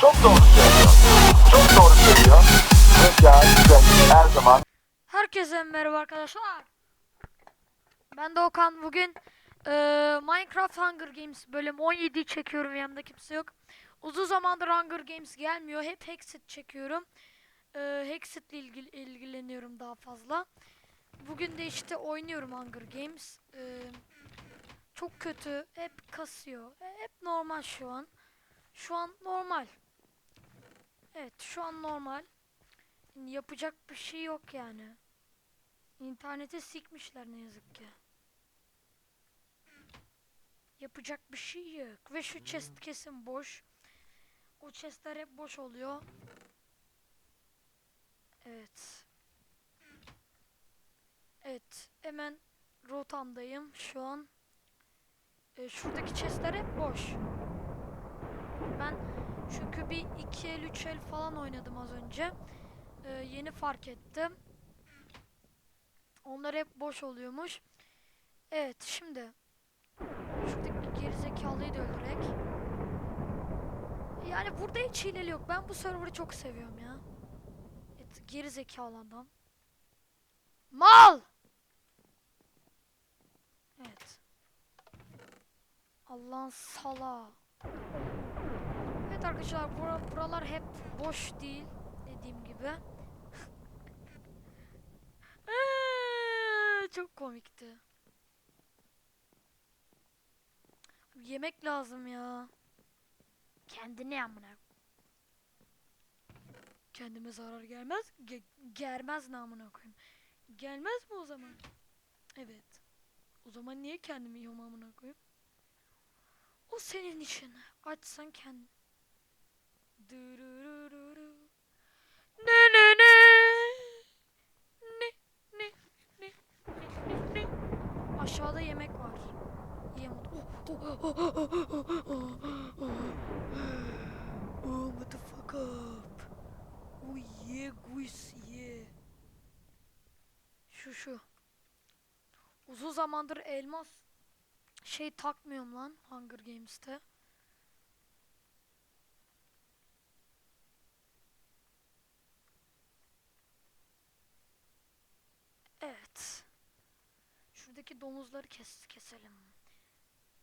Çok doğru söylüyor. Çok doğru söylüyor. Her zaman Herkese merhaba arkadaşlar. Ben de Okan. Bugün eee, Minecraft Hunger Games bölüm 17'yi çekiyorum. Yanımda kimse yok. Uzun zamandır Hunger Games gelmiyor. Hep Hexit çekiyorum. Eee Hexit'le ilgil ilgileniyorum daha fazla. Bugün de işte oynuyorum Hunger Games. Eee, çok kötü. Hep kasıyor. E, Hep normal şu an. Şu an normal. Evet şu an normal. Yapacak bir şey yok yani. İnternete sikmişler ne yazık ki. Yapacak bir şey yok. Ve şu chest kesin boş. O chestler hep boş oluyor. Evet. Evet. Hemen rotamdayım şu an. Ee, şuradaki chestler hep boş. Ben çünkü bir 2 el 3 el falan oynadım az önce. Ee, yeni fark ettim. Onlar hep boş oluyormuş. Evet şimdi şuradaki gerizekalıyı da öldürek. Yani burada hiç hileli yok. Ben bu server'ı çok seviyorum ya. Evet, gerizekalı adam. Mal! Evet. Allah'ın sala. Evet arkadaşlar bura, buralar hep boş değil dediğim gibi. Çok komikti. Yemek lazım ya. Kendine amına. Kendime zarar gelmez. Ge gelmez ne amına koyayım. Gelmez mi o zaman? Evet. O zaman niye kendimi yiyorum amına koyayım? O senin için. Açsan kendin. Durururu. Ne ne ne. Aşağıda yemek var. Yiyemedim. Oh, what the fuck up. Oh yeah, guys yeah. Şu şu. Uzun zamandır elmas şey takmıyorum lan Hunger Games'te. Evet. Şuradaki domuzları kes keselim.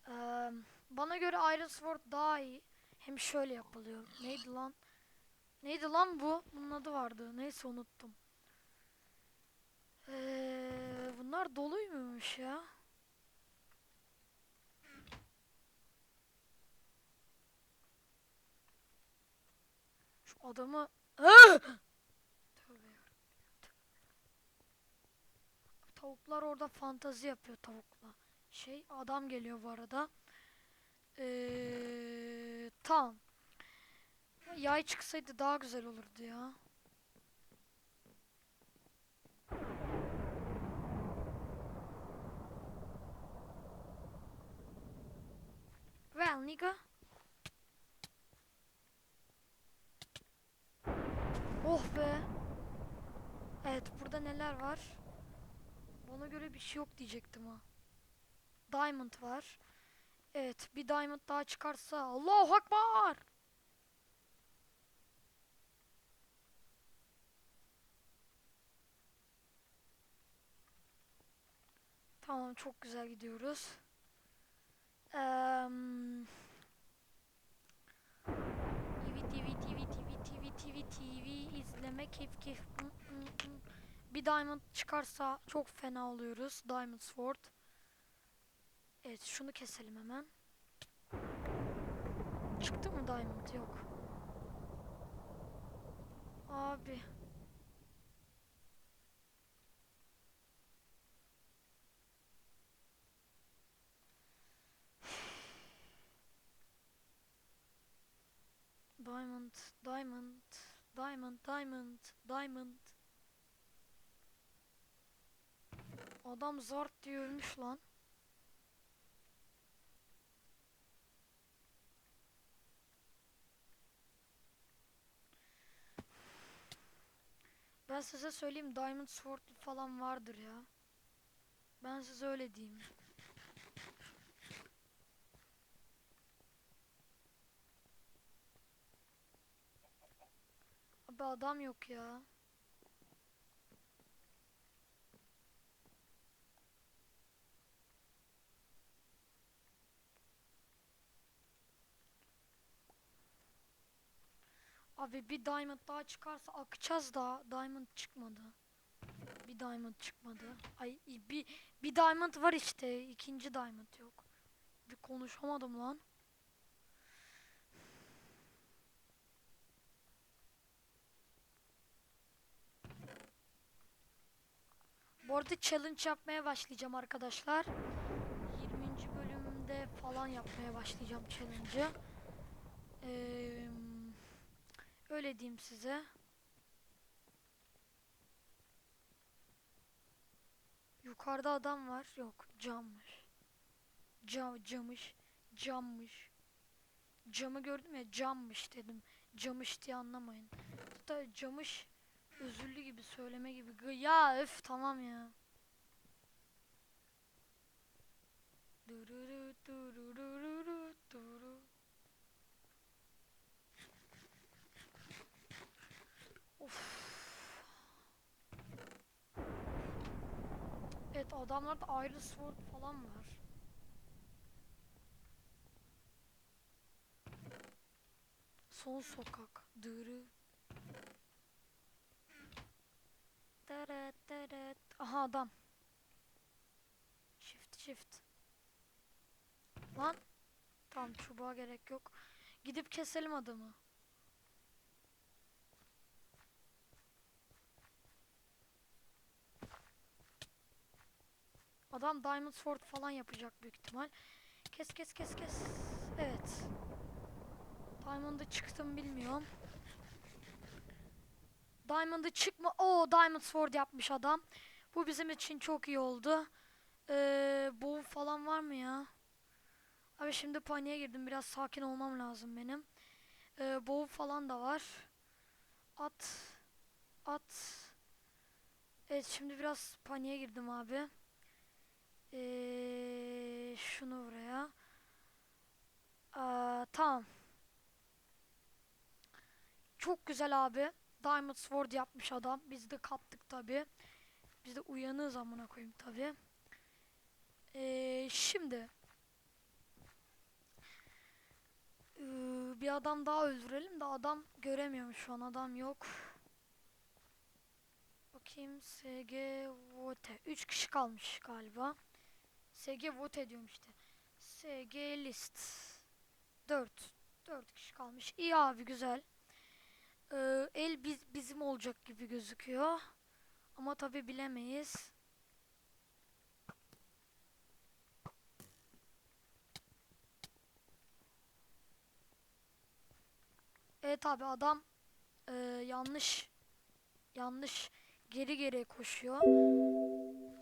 Eee, bana göre Iron Sword daha iyi. Hem şöyle yapılıyor. Neydi lan? Neydi lan bu? Bunun adı vardı. Neyse unuttum. Eee, bunlar doluymuş ya. Adamı... Tövbe. Tavuklar orada fantazi yapıyor tavukla. Şey adam geliyor bu arada. Ee, tamam. Yay çıksaydı daha güzel olurdu ya. Well nigga. Oh be. Evet burada neler var? Bana göre bir şey yok diyecektim ha. Diamond var. Evet bir diamond daha çıkarsa Allahu Akbar. Tamam çok güzel gidiyoruz. Eee TV TV TV TV izleme keyif keyif. Bir diamond çıkarsa çok fena oluyoruz. Diamond sword. Evet şunu keselim hemen. Çıktı mı diamond? Yok. Abi. Diamond, diamond, diamond, diamond, diamond. Adam zart diye ölmüş lan. Ben size söyleyeyim Diamond Sword falan vardır ya. Ben size öyle diyeyim. Abi adam yok ya. Abi bir diamond daha çıkarsa akacağız da diamond çıkmadı. Bir diamond çıkmadı. Ay bir bir diamond var işte. ikinci diamond yok. Bir konuşamadım lan. Bu arada challenge yapmaya başlayacağım arkadaşlar. 20. bölümde falan yapmaya başlayacağım challenge'ı. Eee, öyle diyeyim size. Yukarıda adam var. Yok, cammış. Cam, camış, cammış. Camı gördüm ya, cammış dedim. Camış diye anlamayın. Hatta camış özürlü gibi söyleme gibi. Ya öf tamam ya. Dururu, durururu, duru. Of. Evet adamlarda ayrı sword falan var. Son sokak. Dırı. Aha adam. Shift shift. Lan. Tamam çubuğa gerek yok. Gidip keselim adamı. Adam Diamond Sword falan yapacak büyük ihtimal. Kes kes kes kes. Evet. Diamond'ı çıktım bilmiyorum. Diamond'ı çıkma. Oo Diamond Sword yapmış adam. Bu bizim için çok iyi oldu. Ee, bow falan var mı ya? Abi şimdi paniğe girdim. Biraz sakin olmam lazım benim. Ee, bow falan da var. At. At. Evet şimdi biraz paniğe girdim abi. Ee, şunu buraya. Aa, tamam. Çok güzel abi. Diamond Sword yapmış adam. Biz de kaptık tabi. Biz de uyanığız amına koyayım tabi. Ee, şimdi Ee, bir adam daha öldürelim de adam göremiyorum şu an adam yok. Bakayım SG Vote. 3 kişi kalmış galiba. SG Vote diyorum işte. SG List. 4. 4 kişi kalmış. İyi abi güzel. Ee, el biz, bizim olacak gibi gözüküyor. Ama tabi bilemeyiz. Evet abi adam e, yanlış yanlış geri geri koşuyor.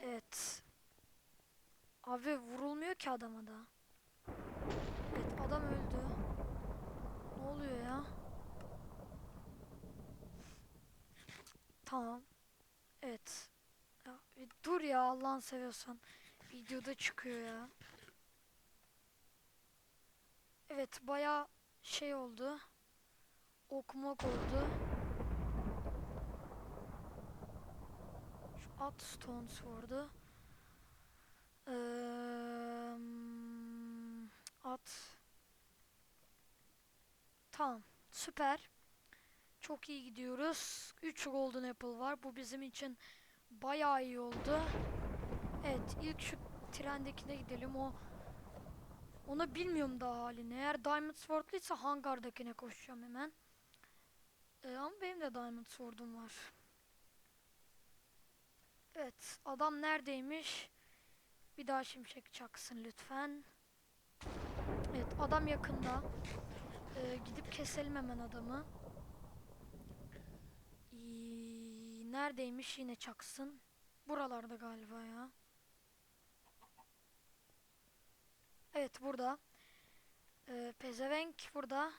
Evet. Abi vurulmuyor ki adama da. Evet adam öldü. Ne oluyor ya? Tamam. Evet. Ya, bir dur ya Allah'ını seviyorsan. Videoda çıkıyor ya. Evet baya şey oldu. Okumak oldu. Şu at stones vardı. Eee, at. Tamam. Süper. Çok iyi gidiyoruz. 3 golden apple var. Bu bizim için bayağı iyi oldu. Evet, ilk şu trendekine gidelim. O onu bilmiyorum daha halini. Eğer Diamond Sword'luysa hangardakine koşacağım hemen. Ee, ama benim de Diamond Sword'um var. Evet, adam neredeymiş? Bir daha şimşek çaksın lütfen. Evet, adam yakında. Ee, gidip keselim hemen adamı. İyi, neredeymiş yine çaksın. Buralarda galiba ya. Evet burada. Ee, pezevenk burada.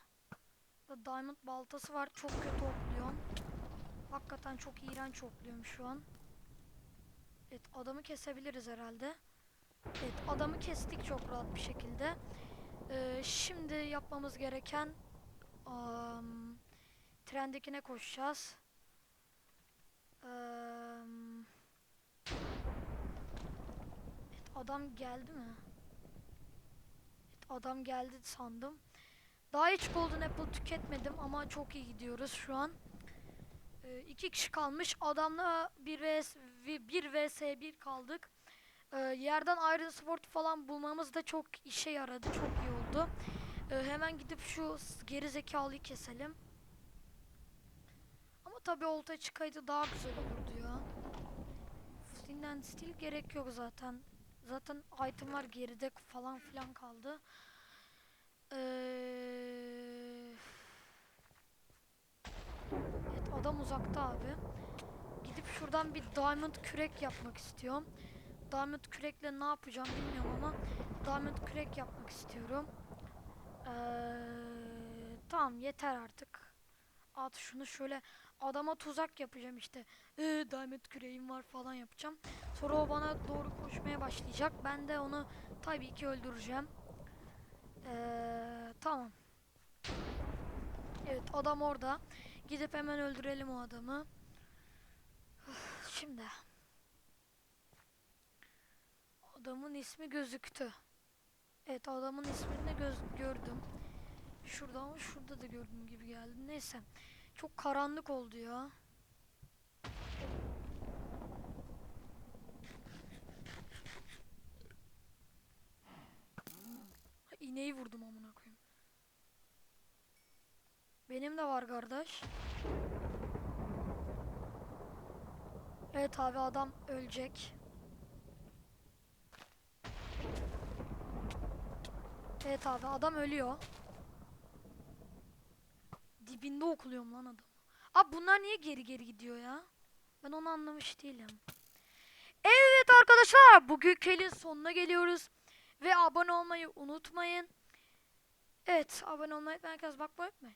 Burada diamond baltası var. Çok kötü okluyorum. Hakikaten çok iğrenç okluyorum şu an. Evet adamı kesebiliriz herhalde. Evet adamı kestik çok rahat bir şekilde. Ee, şimdi yapmamız gereken am, trendekine koşacağız. Evet, adam geldi mi? Evet, adam geldi sandım. Daha hiç Golden Apple tüketmedim ama çok iyi gidiyoruz şu an. Ee, iki kişi kalmış. Adamla 1 vs 1 vs 1 kaldık. Ee, yerden Iron Sword falan bulmamız da çok işe yaradı. Çok iyi oldu. Ee, hemen gidip şu geri zekalıyı keselim. Ama tabii olta çıkaydı daha güzel olurdu ya. Flint Steel gerek yok zaten. Zaten itemlar geride falan filan kaldı. Ee, Evet adam uzakta abi. Gidip şuradan bir diamond kürek yapmak istiyorum. Diamond kürekle ne yapacağım bilmiyorum ama diamond kürek yapmak istiyorum. Ee, tamam yeter artık. At şunu şöyle adama tuzak yapacağım işte. Ee, diamond küreğim var falan yapacağım. Sonra o bana doğru koşmaya başlayacak. Ben de onu tabii ki öldüreceğim. Ee, tamam. Evet adam orada. Gidip hemen öldürelim o adamı. Şimdi. Adamın ismi gözüktü. Evet adamın ismini de göz gördüm. Şurada ama şurada da gördüğüm gibi geldi. Neyse. Çok karanlık oldu ya. Ha, İğneyi vurdum amına koyayım. Benim de var kardeş. Evet abi adam ölecek. Evet abi adam ölüyor. Dibinde okuluyorum lan adam. Abi bunlar niye geri geri gidiyor ya? Ben onu anlamış değilim. Evet arkadaşlar bugünkü elin sonuna geliyoruz. Ve abone olmayı unutmayın. Evet abone olmayı unutmayın. Herkes bakmayı unutmayın.